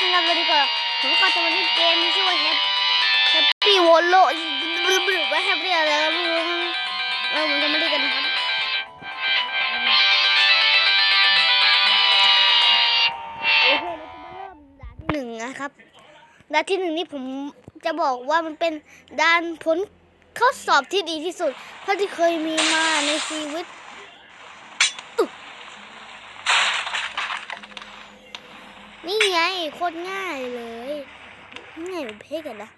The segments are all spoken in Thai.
สำหรับวันนี้ก็ผมก็จะมาเล่นเกมที่ชื่อว่าแฮปแฮปปี้วอลโลว่าแฮปปี้อะไรก็ไม่รู้เออผมจะมาเล่นกันนะครับโอเคเราจะมาเริ่มด่านที่หนึ่งนะครับด่านที่หนึ่งนี่ผมจะบอกว่ามันเป็นด่านผลข้อสอบที่ดีที่สุดเท่าที่เคยมีมาในชีวิต นี่ไงโคตรง่ายเลยง่ายเพกกันนะ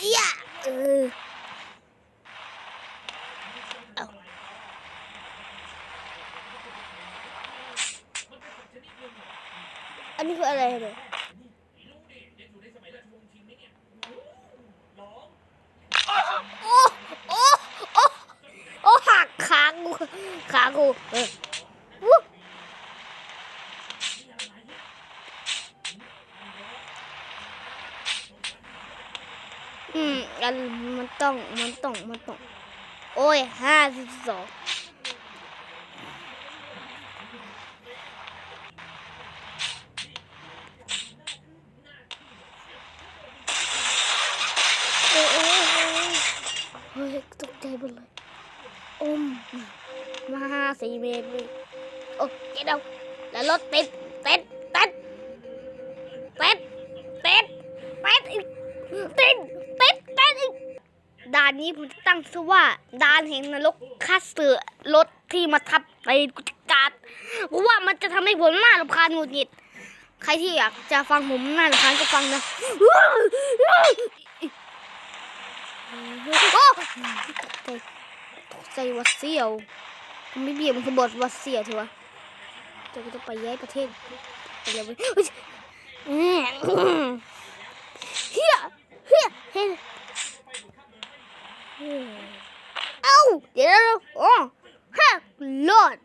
เอียเออเอาอันนี้คืออะไรเนี่ยโอ้โอ้โอ้โอ้หักขากูขากูเออ อืมอันมันต้องมันต้องมันต้อง โอ้ยห้าสิบสองโอ้ยโอ้ยโอ้ยเฮ้ยตกใจหมดเลยอมมาห้าสี่เมตรเลยโอ้เจ๊ดาวแล้วรถติดติดติดติด นี้ผมจะตั้งชื่อว่าดานแห่งนรกคัสเสือรถที่มาทับในกุฏิการเพราะว่ามันจะทำให้ผมน่ารำคาญหงุดหงิด ใครที่อยากจะฟังผมน่ารำคาญก็ฟังนะโอ้ใจตกใจว่าเสียวมันไม่เบียดมันคือบทว่าเสียวถือวะจะจะไปย้ายประเทศไปเลยเว้ยเฮ้ยแหมเฮียเฮียเฮ้ย เอ้าเดี๋ยวเดี๋ยวโอ้ฮะรอด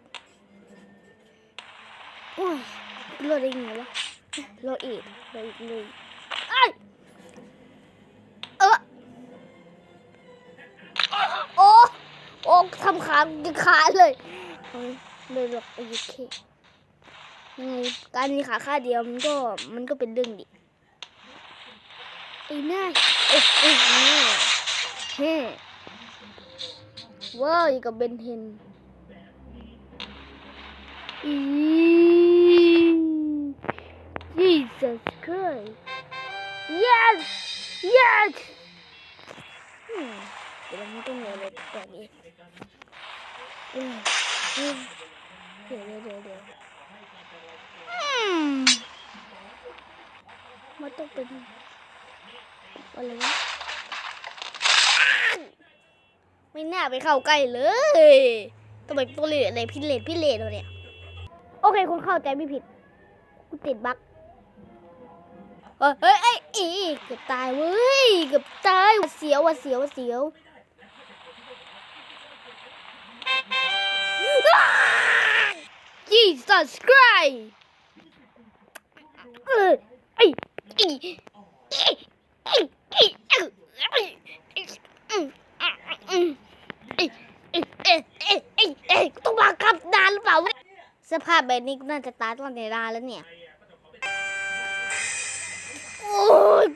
โอ้ยรอดได้ไงวะรอดอีกรอดอีกเลยไอ้เออโอ้โอ้ทำขาจะขาเลยเอาเลยหลอกไปยึดเคยังไงการมีขาข้าเดียวมันก็มันก็เป็นเรื่องดีไอ้หน้าเอ้ยเอ้ยเอ้ยเฮ้ ว้าวอยู่กับเบนเทนอี Jesus Christ yes yes อืมเดี๋ยวเราไม่ต้องเหนื่อยเลยตอนนี้อืมอืมเดี๋ยวเดี๋ยวเดี๋ยวเดี๋ยวอืมมันต้องเป็นอะไรวะ ไม่น่าไปเข้าใกล้เลยทำไมตัวเลดอะไรพิเลดพิเลดวเนี่ย โอเคคุณเข้าใจไม่ผิดกูติดบั๊กเฮ้ยเฮ้ยเอ้อีเกือบตายเว้ยเกือบตายหวาเสียววาเสียววาเสียว Jesus Christ เออไอ้ไอ้ไอ้ไอ้ไอ้ไอ้ไอ้ไอ้ไอ้ไอ้ไอ้ไอ้ไอ้ต้องมาขับนานหรือเปล่ สภาพแบบนี้น่าจะตายตั้งแต่นานแล้วเนี่ย โอ้ย